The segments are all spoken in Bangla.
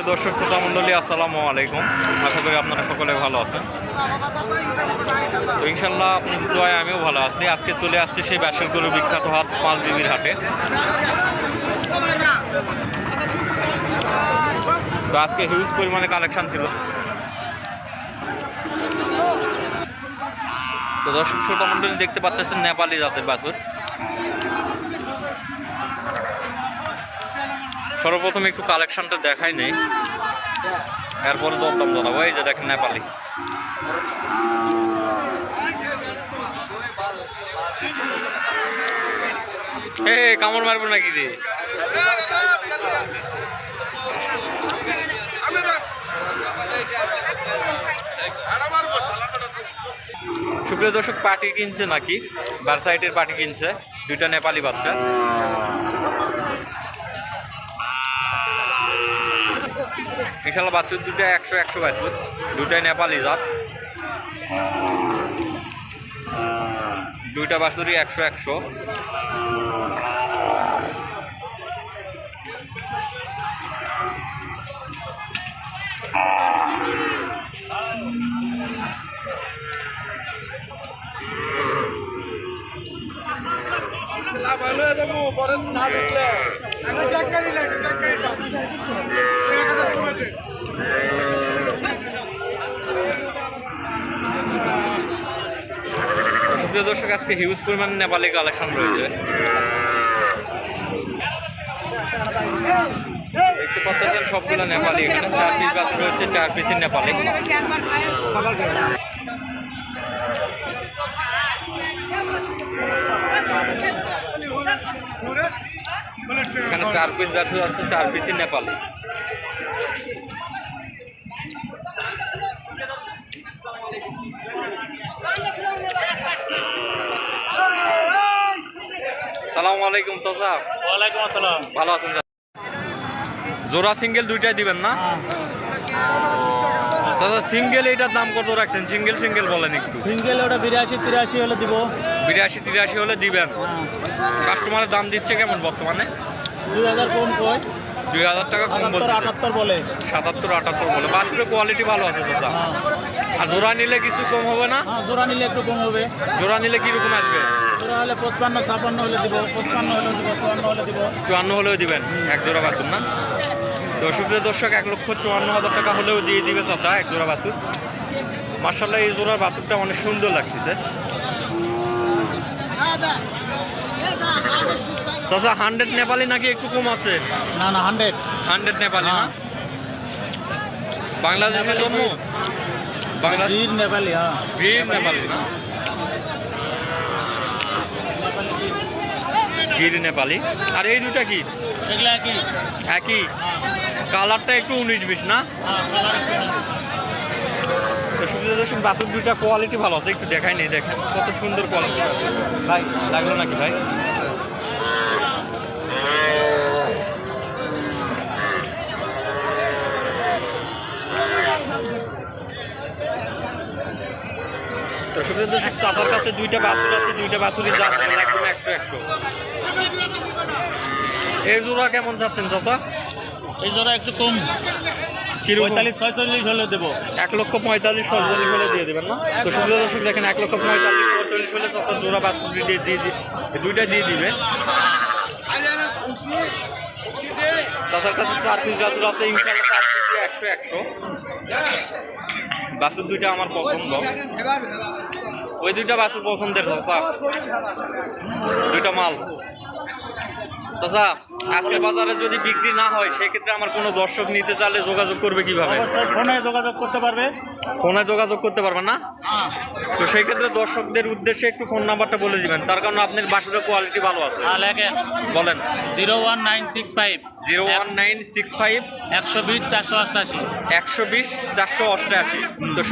প্রিয় দর্শক, শ্রোতা মণ্ডলী, আসসালামু আলাইকুম। আশা করি আপনারা সকলে ভালো আছেন। ইনশাল্লাহ আপনাদের দোয়ায় আমিও ভালো আছি। আজকে চলে আসছি সেই ব্যাসের গরু বিখ্যাত হাট, পাঁচ বিবির হাটে। তো আজকে হিউজ পরিমাণে কালেকশন ছিল। তো দর্শক, শ্রোতা মণ্ডলী, দেখতে পাচ্ছেন নেপালি জাতের বাছুর। সর্বপ্রথম একটু কালেকশনটা দেখাই নেই। এরপরে দরদাম জানাব। এই যে দেখেন নেপালি। এ, কামড় মারবো নাকি রে? সুপ্রিয় দর্শক পার্টি কিনছে নাকি? বার সাইডের পার্টি কিনছে। দুইটা নেপালি বাচ্চা। ইনশাল্লাহ বাছুর দুটো একশো একশো বাছুর দুটাই নেপালি জাত। দুইটা বাছুরই একশো একশো। সুপ্রিয় দর্শক, আজকে হিউজ পরিমাণ নেপালি কালেকশন রয়েছে। দেখতে পাচ্ছেন সবগুলো নেপালি। এখানে চার পিস বাস রয়েছে, চার পিসের নেপালি। এখানে চার পিস বাস আছে চার পিসের নেপালি। আলাইকুম চাচা। ওয়ালাইকুম আসসালাম। ভালো আছেন জোড়া সিঙ্গেল দুইটাই দিবেন না? দাদা সিঙ্গেল এটার দাম কত রাখছেন? সিঙ্গেল সিঙ্গেল বলেন একটু। সিঙ্গেল ওটা বিরাশি তিরাশি হলে দিব। বিরাশি তিরাশি হলে দিবেন। কাস্টমারের দাম দিচ্ছে কেমন বর্তমানে? দুই হাজার কম কয় দুই হাজার টাকা কম আটাত্তর বলছে আটাত্তর বলে। সাতাত্তর আটাত্তর বলে। বাসুরের কোয়ালিটি ভালো আছে দাদা হ্যাঁ। আর জোড়া নিলে কিছু কম হবে না? হ্যাঁ জোড়া নিলে একটু কম হবে। জোড়া নিলে কীরকম আসবে? জোড়া হলে পঁচপান্ন ছাপান্ন হলে দিব পঁচপান্ন হলে দিব চুয়ান্ন হলে দিব। চুয়ান্ন হলেও দিবেন এক জোড়া বাছুর না? সুপ্রিয় দর্শক এক লক্ষ চুয়ান্ন হাজার টাকা হলেও দিয়ে দিবে চাচা এক জোড়া বাছুর। মার্শাল্লাহ এই জোড়ার বাছুরটা অনেক সুন্দর লাগতেছে। চাচা হান্ড্রেড নেপালি নাকি একটু কম আছে? না না হান্ড্রেড। হান্ড্রেড নেপালি না। বাংলাদেশের জন্য? বাংলাদেশ নেপালি হ্যাঁ। নেপালি না? গির নেপালি আর এই দুটা কি? একই। কালারটা একটু উনিশ বিশ না? দর্শক বাসুর দুইটা কোয়ালিটি ভালো আছে একটু দেখাই নেই দেখেন কত সুন্দর কোয়ালিটি আছে। ভাই লাগল নাকি ভাই? চাচার কাছে দুইটা বাছুর আছে দুইটা বাছুরই যাচ্ছে। একদম একশো একশো এই জোড়া কেমন যাচ্ছেন চাচা? এই জোড়া একটু কম। পঁয়তাল্লিশ ছয়চল্লিশ হলে দেবো। এক লক্ষ পঁয়তাল্লিশ সরচল্লিশ হলে দিয়ে দেবেন না? তো সুবিধা দর্শক দেখেন এক লক্ষ পঁয়তাল্লিশ সরচল্লিশ হলে চাষার জোড়া বাস দিয়ে দিয়ে দুইটা দিয়ে দিবে। চাষার কাছে চার পিস বাছুর আছে ইনশাল্লাহ চার পিস একশো একশো। বাছুর দুইটা আমার পছন্দ। ওই দুইটা বাছুর পছন্দের চাষা দুইটা মাল। চাষা আজকের বাজারে যদি বিক্রি না হয় সেক্ষেত্রে আমার কোনো দর্শক নিতে চাইলে যোগাযোগ করবে কীভাবে? ফোনে যোগাযোগ করতে পারবে। ফোনে যোগাযোগ করতে পারবেন না? হ্যাঁ। তো সেই ক্ষেত্রে দর্শকদের উদ্দেশ্যে একটু ফোন নাম্বারটা বলে দিবেন। তার কারণ আপনার বাসুরের কোয়ালিটি ভালো আছে। আর লেখেন। বলেন। Zero one nine six five. Zero one nine six five. একশো বিশ চারশো অষ্টাশি। একশো বিশ চারশো তো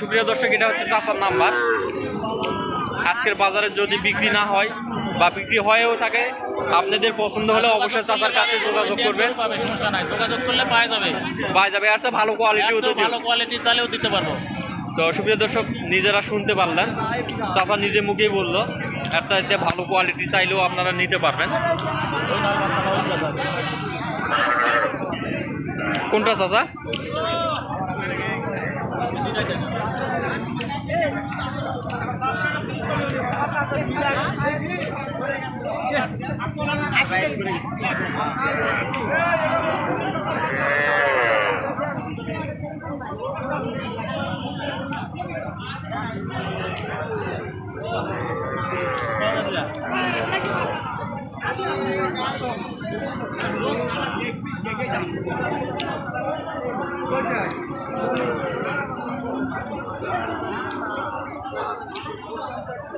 সুপ্রিয় দর্শক এটা হচ্ছে চাচার নাম্বার। আজকের বাজারে যদি বিক্রি না হয় বা বিক্রি হয়েও থাকে। আপনাদের পছন্দ হলে অবশ্যই চাচার কাছে যোগাযোগ করবেন। সমস্যা নাই। যোগাযোগ করলে পাওয়া যাবে। পাওয়া যাবে আর ভালো কোয়ালিটিও তো ভালো কোয়ালিটি চালেও দিতে পারব। তো সুপ্রিয় দর্শক নিজেরা শুনতে পারলেন। চাচা নিজে মুখেই বলল এর চাইতে ভালো কোয়ালিটি চাইলেও আপনারা নিতে পারবেন। কোনটা নয় বাচ্চাটা ওই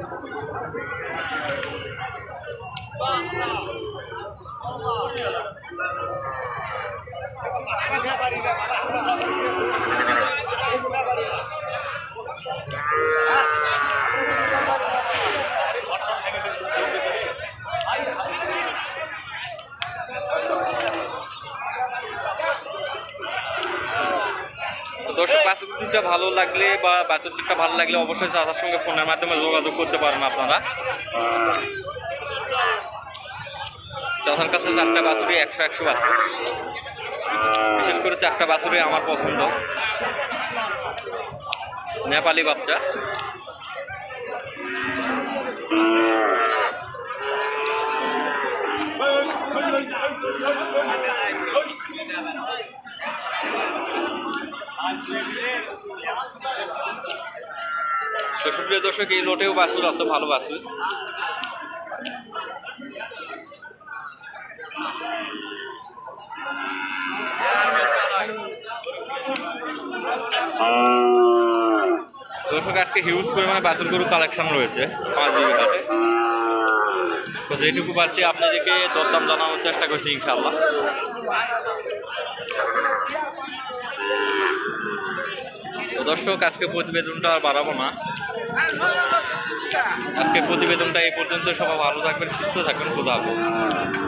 কথা। কোনটা চাচা তো দর্শক বাছুরটা ভালো লাগলে বা বাছুরটা ভালো লাগলে অবশ্যই চাচার সঙ্গে ফোনের মাধ্যমে যোগাযোগ করতে পারেন আপনারা। চাচার কাছে চারটা বাছুরই একশো একশো বাছুর। বিশেষ করে চারটা বাছুরি আমার পছন্দ। নেপালি বাচ্চা। তো সুপ্রিয় দর্শক এই লোটেও বাছুর আছে ভালো বাছুর দর্শক আজকে হিউজ পরিমাণে বাসুর গরু কালেকশন রয়েছে। পাঁচ বিঘা ঘাটে তো যেটুকু পারছি আপনাদেরকে দরদাম জানানোর চেষ্টা করছি ইনশাল্লাহ দর্শক, আজকে প্রতিবেদনটা আর বাড়াবো না। আজকে প্রতিবেদনটা এই পর্যন্ত। সবাই ভালো থাকবেন, সুস্থ থাকবেন হাফেজ।